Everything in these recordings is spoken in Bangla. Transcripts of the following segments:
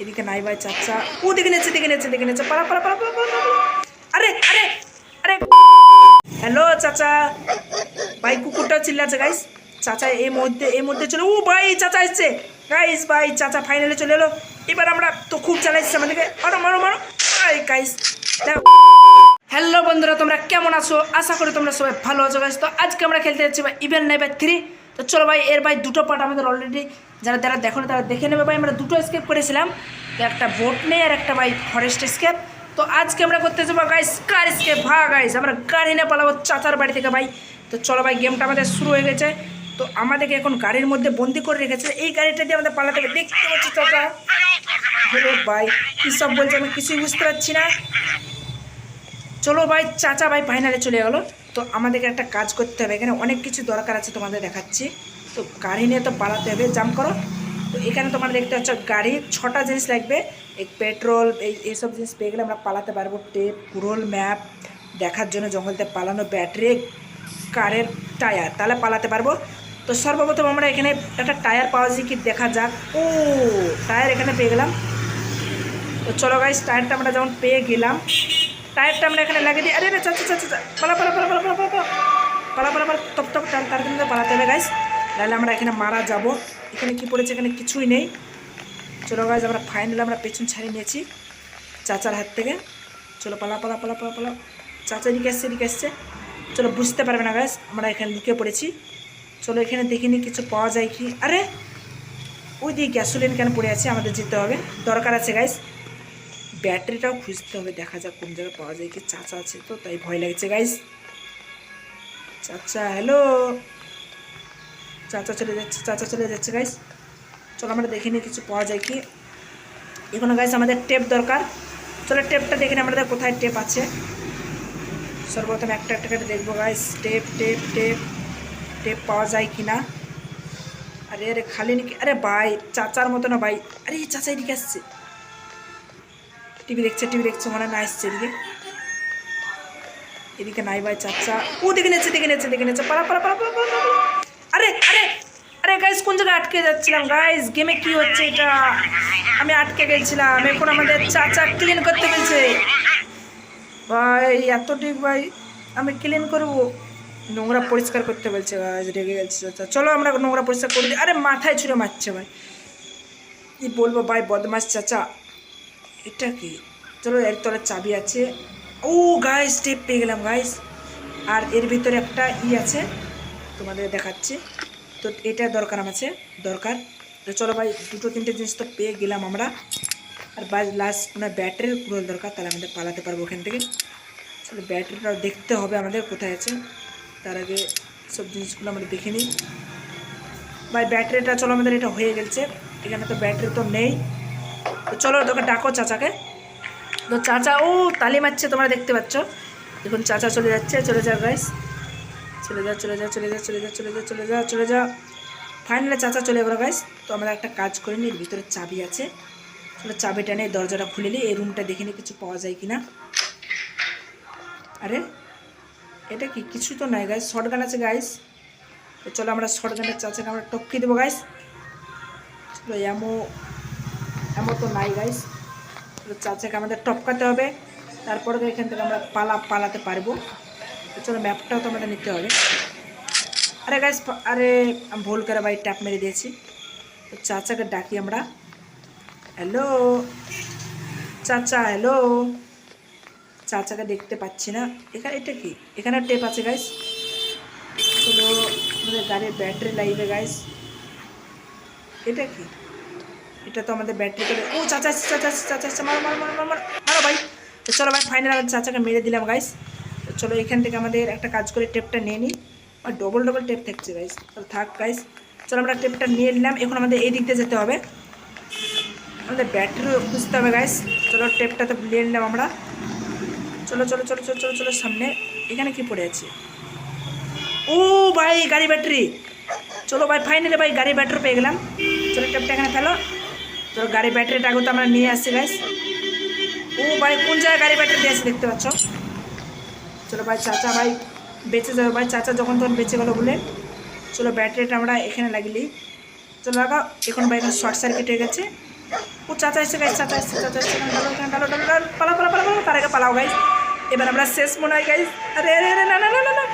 এদিকে নাই ভাই চাচা। ও দেখে নেছে দেখে নেছে দেখে নেছে পালা, পালা, পালা। আরে আরে আরে। হ্যালো চাচা। ভাই কুকুরটা চিল্লাচ্ছে গাইস চাচা এই মধ্যে এই মধ্যে চলে ও ভাই চাচা এসছে। গাইস ভাই চাচা ফাইনালে চলে এলো। এবার আমরা তো খুব চালাইছি আমাদেরকে মারো মারো মারো। ভাই গাইস হ্যালো বন্ধুরা তোমরা কেমন আছো? আশা করি তোমরা সবাই ভালো আছো গাইস তো আজকে আমরা খেলতে যাচ্ছি ভাই ইভেন্ট নাইবার থ্রি তো চলো ভাই, এর ভাই দুটো পার্ট আমাদের অলরেডি যারা যারা দেখো না তারা দেখে নেবে ভাই। আমরা দুটো স্কেপ করেছিলাম, একটা বোট নেই আর একটা ভাই ফরেস্ট স্কেপ তো আজকে আমরা করতে যাব গাইস কার স্কেপ ভা গাইস আমরা গাড়ি না পালাবো চাচার বাড়ি থেকে ভাই। তো চলো ভাই গেমটা আমাদের শুরু হয়ে গেছে। তো আমাদেরকে এখন গাড়ির মধ্যে বন্দি করে রেখেছে। এই গাড়িটা দিয়ে আমাদের পালাতে দেখতে পাচ্ছি চাচা? আরে ভাই, কী সব বলছে আমি কিছুই বুঝতে পারছি না। চলো ভাই, চাচা ভাই ফাইনালে চলে গেলো। তো আমাদেরকে একটা কাজ করতে হবে। এখানে অনেক কিছু দরকার আছে তোমাদের দেখাচ্ছি। তো গাড়ি নিয়ে তো পালাতে হবে, জাম করো। তো এখানে তোমরা দেখতে পাচ্ছ, গাড়ি ছটা জিনিস লাগবে। এই পেট্রোল, এই এইসব জিনিস পেয়ে গেলে আমরা পালাতে পারব। টেপ পুরোল ম্যাপ, দেখার জন্য জঙ্গলতে পালানো ব্যাটারি, কারের টায়ার, তাহলে পালাতে পারব। তো সর্বপ্রথম আমরা এখানে একটা টায়ার পাওয়া যায় কি দেখা যাক। ও, টায়ার এখানে পেয়ে গেলাম। তো চলো গাইস টায়ারটা আমরা যখন পেয়ে গেলাম টায়ারটা আমরা এখানে লাগিয়ে দিই। আরে রে চাচা চাচা পালা পালা পালা পালা পালা পালা। পালা পালা পালা, টপ টপ, টান তার কিন্তু পালাতে হবে গাইস তাহলে আমরা এখানে মারা যাব। এখানে কি পড়েছে, এখানে কিছুই নেই। চলো গাইস আমরা ফাইনাল আমরা পেছন ছাড়িয়ে নিয়েছি চাচার হাত থেকে। চলো, পালা পালা পালা পালা পালা। চাচা এদিকে আসছে এদিকে আসছে। চলো, বুঝতে পারবে না গাইস আমরা এখানে লুকিয়ে পড়েছি। চলো, এখানে দেখিনি কিছু পাওয়া যায় কি। আরে ওই দিকে গ্যাসোলিন কেন পড়ে আছে, আমাদের যেতে হবে। দরকার আছে গাইস ব্যাটারিটাও খুঁজতে হবে, দেখা যাক কোন জায়গায় পাওয়া যায়, কি চাচা আছে তো, তাই ভয় লাগছে গাইস চাচা হ্যালো চাচা চলে যাচ্ছে, চাচা চলে যাচ্ছে গাইস চলো আমরা দেখে নিই কিছু পাওয়া যায় কি। এখনও গাইস আমাদের টেপ দরকার। চলো টেপটা দেখে নিই, আমাদের কোথায় টেপ আছে। সর্বপ্রথম একটা একটা করে দেখব guys tape tape tape tape পাওয়া যায় কি না আরে আরে, খালি নাকি? আরে ভাই, চাচার মতো না ভাই। আরে চাচা এদিকে আসছে। টিভি দেখছে টিভি দেখছে মনে না আসছে এদিকে। এদিকে নাই ভাই চাচা। ও দেখে নেছে দেখে নেছে দেখে পালা পালা পালা পালা, পালা। আরে আরে আরে গাইস কোন জায়গায় আটকে যাচ্ছিলাম? গাইস গেমে কি হচ্ছে এটা? আমি আটকে গেছিলাম। এখন আমাদের চাচা ক্লিন করতে বলছে ভাই এত ঠিক ভাই। আমি ক্লিন করব। নোংরা পরিষ্কার করতে বলছে গাইস রেগে গেছে চাচা। চলো আমরা নোংরা পরিষ্কার করে দিই। আরে মাথায় ছুঁড়ে মারছে ভাই। কি বলব ভাই বদমাস চাচা। এটা কি? চলো, এর তলে চাবি আছে। ও গাইস টেপ পেয়ে গেলাম গাইস আর এর ভিতরে একটা ই আছে, তোমাদের দেখাচ্ছি। তো এটা দরকার আছে দরকার। তো চলো ভাই, দুটো, তিনটে জিনিস তো পেয়ে গেলাম আমরা। আর বাই লাস্ট মানে ব্যাটারির পুরো দরকার, তাহলে আমাদের পালাতে পারব ওখান থেকে। চলো ব্যাটারিটাও দেখতে হবে আমাদের কোথায় আছে। তার আগে সব জিনিসগুলো আমরা দেখে নিই। ভাই ব্যাটারিটা চলো, আমাদের এটা হয়ে গেছে। এখানে তো ব্যাটারি তো নেই। তো চলো তোকে ডাকো চাচাকে। তো চাচা, ও তালি মারছে, তোমরা দেখতে পাচ্ছ। দেখুন, চাচা চলে যাচ্ছে, চলে যা গাইস চলে যা চলে যা চলে যা চলে যা চলে যা চলে যা চলে যা ফাইনালি চাচা চলে গেলো গাইস তো আমরা একটা কাজ করে নিই, ভিতরে চাবি আছে। চলো, চাবিটা নিয়ে দরজাটা খুলে নিই, এই রুমটা দেখে নিই কিছু পাওয়া যায় কি না আরে, এটা কি? কিছু তো নাই গাইস শর্ট গান আছে গাইস তো চলো, আমরা শর্ট গানের চাচাকে আমরা টপকে দেবো গাইস চলো এমো এমন তো নাই গাইস চাচাকে আমাদের টপকাতে হবে। তারপরে তো এখান থেকে আমরা পালা পালাতে পারব। চলো ম্যাপটাও তো আমাদের নিতে হবে। আরে গাইস আরে আমি ভুল করে ভাই ট্যাপ মেরে দিয়েছি। তো চাচাকে ডাকি আমরা। হ্যালো চাচা হ্যালো চাচাকে দেখতে পাচ্ছি না। এখানে এটা কি? এখানে টেপ আছে গাইস চলো আমাদের গাড়ির ব্যাটারি লাগবে গাইস এটা কি? এটা তো আমাদের ব্যাটারি করে ও, চাচা চাচা চাচা মারো মারো মারো মারো মারো। ভাই। তো চলো, ভাই ফাইনাল আমাদের চাচাকে মেরে দিলাম গাইস তো চলো, এখান থেকে আমাদের একটা কাজ করে টেপটা নিয়ে নিই। আর ডবল ডবল টেপ থাকছে গাইস চলো, থাক গাইস চলো, আমরা টেপটা নিয়ে নিলাম। এখন আমাদের এই দিক দিয়ে যেতে হবে। আমাদের ব্যাটারিও খুঁজতে হবে গাইস চলো টেপটা তো নিয়ে নিলাম আমরা। চলো চলো চলো চলো চলো চলো, সামনে। এখানে কি পড়ে আছে? ও, ভাই, গাড়ি ব্যাটারি চলো, ভাই ফাইনালি ভাই, গাড়ি ব্যাটারি পেয়ে গেলাম। চলো টেপটা এখানে ফেলো। চলো গাড়ি ব্যাটারিটা আগে তো আমরা নিয়ে আসছি গাইস ও ভাই, কোন জায়গায় গাড়ি ব্যাটারি দিয়ে দেখতে পাচ্ছ? চলো ভাই, চাচা ভাই বেঁচে যাবে। ভাই, চাচা যখন তখন বেঁচে গেলো বলে। চলো ব্যাটারিটা আমরা এখানে লাগিয়ে চলো লাগাও এখন ভাই এখন শর্ট সার্কিট হয়ে গেছে। ও, চাচা এসছে গাইস চাচা এসছে, চাচা ডালো ডালো ডালো ডালো পালা পালা পালা পালা তার আগে পালাও গাইস এবার আমরা শেষ মনে হয় গাইস আরে আরে আরে, না না না না না।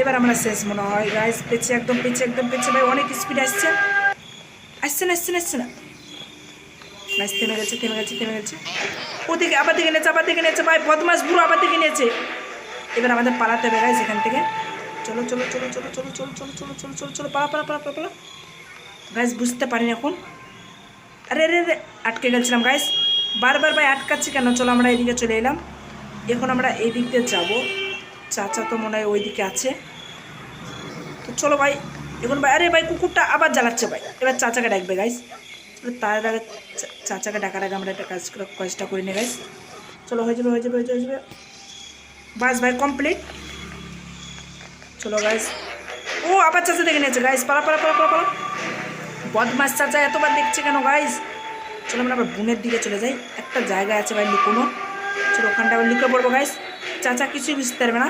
এবার আমরা শেষ মনে হয় গাইস পেছে একদম পেছে একদম পেছে ভাই, অনেক স্পিড আসছে। আসছে না আসছে না আসছে না। গাইস থেমে গেছে থেমে গেছে থেমে গেছে ওদিকে আবার দিকে নেছে আবার দিকে নেছে ভাই বদমাস বুড়ো আবার দিকে নিয়েছে এবার আমাদের পালাতে হবে গাইস এখান থেকে চলো চলো চলো চলো চলো চলো চলো চলো চলো চলো চলো পালা পালা পালা পালা গাইস বুঝতে পারিনি এখন আরে আরে আরে আটকে গেছিলাম গাইস বারবার ভাই আটকাচ্ছি কেন চলো আমরা এদিকে চলে এলাম এখন আমরা এই দিক দিয়ে যাব চাচা তো মনে হয় ওই দিকে আছে তো চলো ভাই এখন ভাই আরে ভাই কুকুরটা আবার জ্বালাচ্ছে ভাই এবার চাচাকে ডাকবে চলো তার আগে চাচাকে ডাকার আগে আমরা একটা কাজ কাজটা করে নিই গাইস চলো, হয়ে যাবে হয়ে যাবে হয়ে যাবে বাস, ভাই কমপ্লিট চলো গাইস ও, আবার চাচা দেখে নিয়েছে গাইস পালা পালা পালা পালা পালা। বদমাস চাচা, এতবার দেখছে কেন গাইস চলো, আমরা আবার বোনের দিকে চলে যাই। একটা জায়গা আছে, ভাই, লুকোনো। চলো, ওখানটা আবার লুকে পড়ব গাইস চাচা কিছুই বুঝতে পারবে না।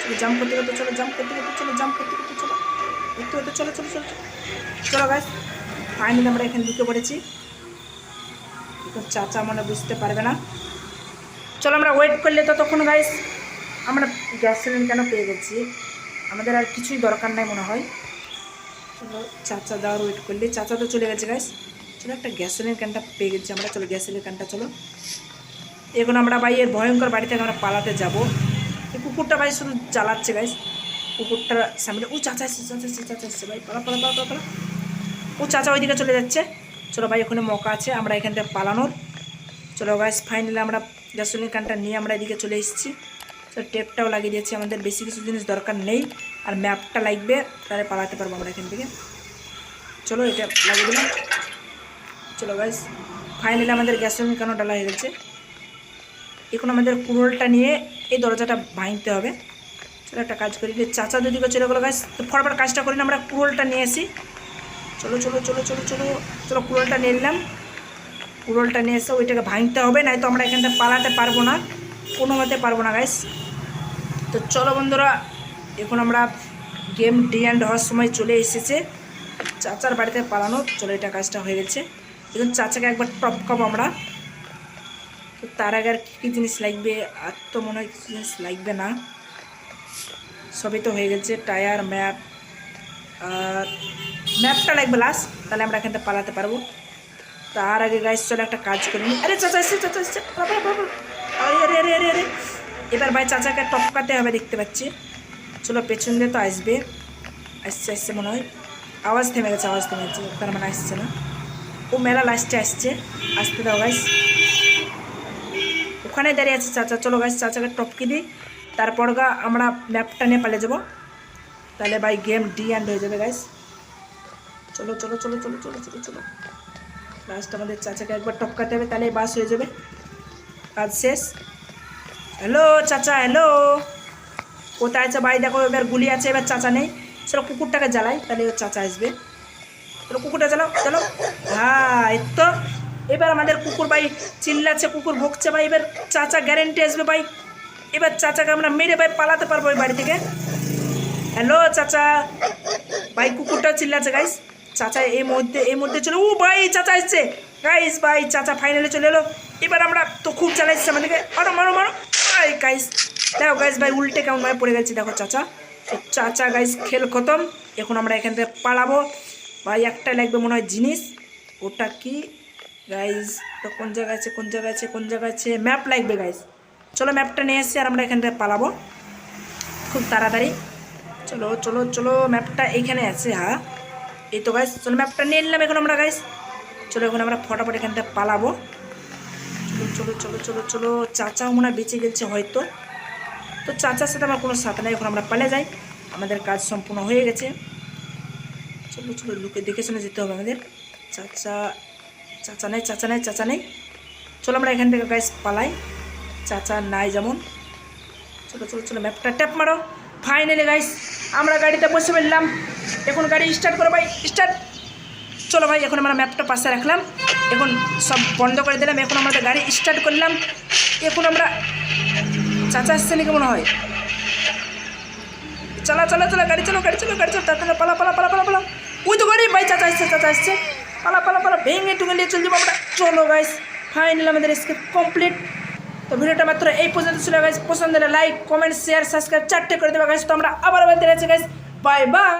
চলো জাম্প করতে করতে, চলো জাম্প করতে করতে, চলো জাম্প করতে করতে, চলো। করতে করতে চলো চলো চলো চলো। চলো গাইস ফাইনালি আমরা এখানে ঢুকে পড়েছি চাচা মনে বুঝতে পারবে না। চলো আমরা ওয়েট করলে তো তখন গাইস আমরা গ্যাস সিলিন্ডার কেন পেয়ে গেছি? আমাদের আর কিছুই দরকার নাই মনে হয়। চলো চাচা যাওয়ার ওয়েট করলে। চাচা তো চলে গেছে গাইস চলো একটা গ্যাসোলিন ক্যানটা পেয়ে গেছি আমরা। চলো গ্যাসোলিন ক্যানটা চলো। এখন আমরা ভাই এর ভয়ঙ্কর বাড়ি থেকে আমরা পালাতে যাব। এই কুকুরটা ভাই শুধু জ্বালাচ্ছে গাইস কুকুরটা সামনে ও চাচা এসছে, চাচা চাচা ভাই পালা পালা পালা পালা। ও চাচা ওইদিকে চলে যাচ্ছে। চলো ভাই, ওখানে মকা আছে, আমরা এখান থেকে পালানোর। চলো গাইস ফাইনালি আমরা গ্যাসোলিন ক্যানটা নিয়ে আমরা এদিকে চলে এসেছি। তো টেপটাও লাগিয়ে দিয়েছি, আমাদের বেশি কিছু জিনিস দরকার নেই। আর ম্যাপটা লাগবে, তাহলে পালাতে পারব আমরা এখান থেকে। চলো এটা লাগিয়ে দিলাম। চলো গাইস ফাইনালি আমাদের গ্যাসোলিন কেন ডালা হয়ে গেছে। এখন আমাদের কুড়োলটা নিয়ে এই দরজাটা ভাঙতে হবে। চলো একটা কাজ করি চাচা দুদিকে চলে গেলো গাছ তো ফটাফট কাজটা করি না, আমরা কুড়োলটা নিয়ে আসি। চলো চলো চলো চলো চলো চলো, কুড়োলটা নিলাম। কুড়োলটা নিয়ে এসে ওইটাকে ভাঙতে হবে নাই তো আমরা এখান থেকে পালাতে পারব না, কোনো মতে পারব না গাইস তো চলো বন্ধুরা, এখন আমরা গেম ডি অ্যান্ড হওয়ার সময় চলে এসেছে। চাচার বাড়িতে পালানো, চলো এটা কাজটা হয়ে গেছে। এখন চাচাকে একবার টপ কপ আমরা। তো তার আগে আর কী কী জিনিস লাগবে? আর তো মনে হয় জিনিস লাগবে না। সবই তো হয়ে গেছে, টায়ার, ম্যাপ ম্যাপটা লাগবে লাস্ট তাহলে আমরা এখান থেকে পালাতে পারব। তার আগে গাইস চলে একটা কাজ করি। আরে, চাচা এসছে চাচা এসছে। আরে আরে আরে আরে এবার ভাই, চাচাকে টপকাতে হবে দেখতে পাচ্ছি। চলো, পেছন দিয়ে তো আসবে। আসছে আসছে মনে হয়। আওয়াজ থেমে গেছে, আওয়াজ থেমে গেছে। তার মানে আসছে না। ও মেলা লাস্টে আসছে। আসতে দাও গাইস ওখানে দাঁড়িয়ে আছে চাচা। চলো গাইস চাচাকে টপকে দিই। তারপর গা, আমরা ম্যাপটা নিয়ে পালিয়ে যাব। তাহলে ভাই গেম ডি অ্যান্ড হয়ে যাবে গাইস চলো চলো চলো চলো চলো চলো চলো। লাস্ট আমাদের চাচাকে একবার টপকাতে হবে, তাহলে বাস হয়ে যাবে। কাজ শেষ। হ্যালো চাচা হ্যালো কোথায় আছে? ভাই, দেখো, এবার গুলি আছে, এবার চাচা নেই। চলো, কুকুরটাকে জ্বালাই, তাহলে ওর চাচা আসবে। চলো, কুকুরটা জ্বালাও চলো হ্যাঁ এই তো। এবার আমাদের কুকুর, ভাই, চিল্লাচ্ছে, কুকুর ভুগছে, ভাই। এবার চাচা গ্যারেন্টি আসবে, ভাই। এবার চাচাকে আমরা মেরে, ভাই, পালাতে পারব ওই বাড়ি থেকে। হ্যালো চাচা। ভাই কুকুরটাও চিল্লাচ্ছে গাইস চাচা, এই মধ্যে এই মধ্যে চলে, ও ভাই, চাচা এসছে। গাইস ভাই, চাচা ফাইনালি চলে এলো। এবার আমরা তো খুব চালাইছি আমাদেরকে মারো মারো মারো। ভাই গাইস দেখো গাইস ভাই, উল্টে কেমন ভাই পড়ে গেছি, দেখো, চাচা। চাচা গাইস খেল খতম। এখন আমরা এখান থেকে পালাবো। ভাই, একটা লাগবে মনে হয় জিনিস। ওটা কি? গাইস তো কোন জায়গায় আছে, কোন জায়গায় আছে, কোন জায়গায় আছে? ম্যাপ লাগবে গাইস চলো ম্যাপটা নিয়ে এসছি আর আমরা এখান থেকে পালাবো। খুব তাড়াতাড়ি। চলো চলো চলো ম্যাপটা এইখানে আছে হ্যাঁ? এই তো গাইস চলো ম্যাপটা নিয়ে নিলাম এখন আমরা গাইস চলো এখন আমরা ফটাফট এখান থেকে পালাবো। চলো চলো চলো চলো চাচাও মনে হয় বেঁচে গেছে হয়তো। তো চাচার সাথে আমার কোনো সাথে নেই, এখন আমরা পালে যাই। আমাদের কাজ সম্পূর্ণ হয়ে গেছে। চলো চলো, লুকে দেখে শুনে যেতে হবে আমাদের। চাচা চাচা নেই চাচা নেই চাচা নেই। চলো আমরা এখান থেকে গাইস পালাই। চাচা নাই যেমন। চলো চলো চলো ম্যাপটা ট্যাপ মারো। ফাইনালি গাইস আমরা গাড়িতে বসে ফেললাম এখন গাড়ি স্টার্ট করো ভাই স্টার্ট চলো ভাই, এখন আমরা ম্যাপটা পাশে রাখলাম। এখন সব বন্ধ করে দিলাম, এখন আমাদের গাড়ি স্টার্ট করলাম। এখন আমরা চাচা আসছে নাকি মনে হয়? চালা চালা চালা, গাড়ি চালো গাড়ি চালো গাড়ি চালো তাড়াতাড়ি পালা পালা পালা পালা পালা। ওই তো গাড়ি, ভাই, চাচা আসছে চাচা আসছে। পালা পালা পালা, ভেঙে টুঙে নিয়ে চলে যাব আমরা। চলো গাইস ফাইনাল আমাদের স্কেপ কমপ্লিট তো ভিডিওটা মাত্র এই পর্যন্ত ছিল গাইস পছন্দ হলে লাইক কমেন্ট শেয়ার সাবস্ক্রাইব চারটে করে দেবে গাইস তো আমরা আবার বলতে রয়েছে গাইস বাই বাই